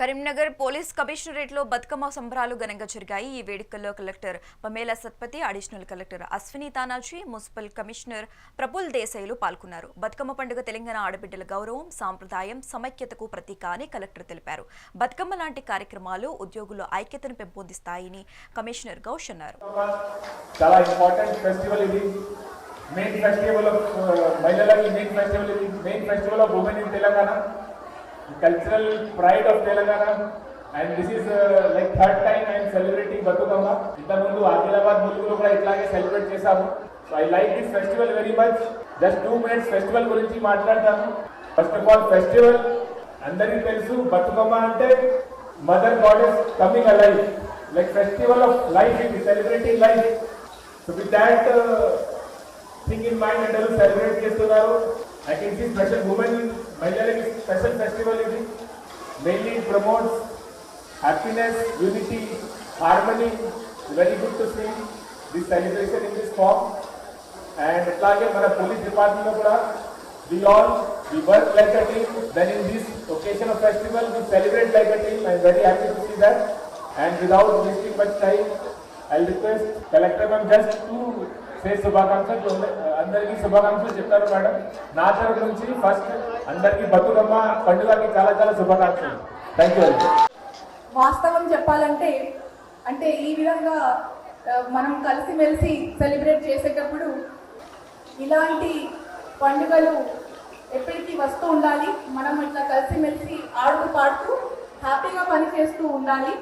Karimnagar police కమిషనరేట్లో Bathukamma సంబరాలు ఘనంగా జరిగాయి. ఈ వేడుకల్లో collector Pamela Satpathy additional collector Ashwini Tanaji municipal commissioner Praful దేశాయిలు పాల్గొన్నారు. బతుకమ్మ పండుగ తెలంగాణ ఆడబిడ్డల గౌరవం సాంప్రదాయం సమైక్యతకు ప్రతీక అని కలెక్టర్ తెలిపారు. బతుకమ్మ లాంటి కార్యక్రమాలు ఉద్యోగుల ఐక్యతను పెంపొందిస్తాయని కమిషనర్ గౌష్ అన్నారు. చాలా ఇంపార్టెంట్ ఫెస్టివల్ ఇది. మెయిన్ ఫెస్టివల్ ఆఫ్ మహిళలకి మెయిన్ ఫెస్టివల్ ఇది. Main festival of women in Telangana. Cultural pride of Telangana and this is like third time I'm celebrating Bathukamma ఇంతకుముందు ఆదిలాబాద్ ములుగులో కూడా ఇట్లాగే సెలబ్రేట్ చేశాము. So I like this festival very much just two minutes festival గురించి మాట్లాడతాను. First of all festival అందరికీ తెలుసు బతుకమ్మ అంటే mother goddess coming alive like festival of life ఇది celebrating life so with that thing in mind అందరూ celebrate చేస్తున్నారు. I can see special women Mahilalag is a special festival it is. Mainly it promotes happiness, unity, harmony. Very good to see this celebration in this form. And atlage mana police department lo kuda we all we work like a team. Then in this occasion of festival we celebrate like a team. I am very happy to see that. And without wasting much time, I'll request collector ma'am just two say శుభాకాంక్షలు అందరికీ శుభాకాంక్షలు చెప్తారు madam. నా తరఫు నుంచి first అందరికీ బతుకమ్మ పండుగకి చాలా చాలా శుభాకాంక్షలు. థ్యాంక్ యూ వాస్తవం చెప్పాలంటే అంటే ఈ విధంగా మనం కలిసిమెలిసి సెలబ్రేట్ చేసేటప్పుడు ఇలాంటి పండుగలు ఎప్పటికీ వస్తూ ఉండాలి. మనం ఇట్లా కలిసిమెలిసి ఆడుతూ పాడుతూ హ్యాపీగా పని చేస్తూ ఉండాలి.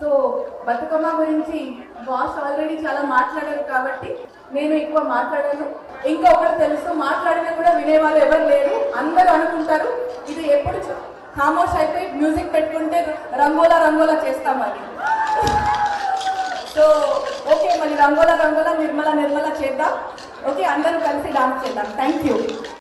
సో బతుకమ్మ గురించి బాస్ ఆల్రెడీ చాలా మాట్లాడారు కాబట్టి నేను ఎక్కువ మాట్లాడాను. ఇంకొకటి తెలుసు మాట్లాడినా కూడా వినేవాళ్ళు ఎవరు లేరు. అందరూ అనుకుంటారు ఇది ఎప్పుడు ఖామోష్ అయిపోయి మ్యూజిక్ పెట్టుకుంటే రంగోలా రంగోలా చేస్తాం మరి సో ఓకే మళ్ళీ రంగోలా రంగోలా నిర్మల నిర్మల చేద్దాం. ఓకే అందరూ కలిసి డాన్స్ చేద్దాం. Thank you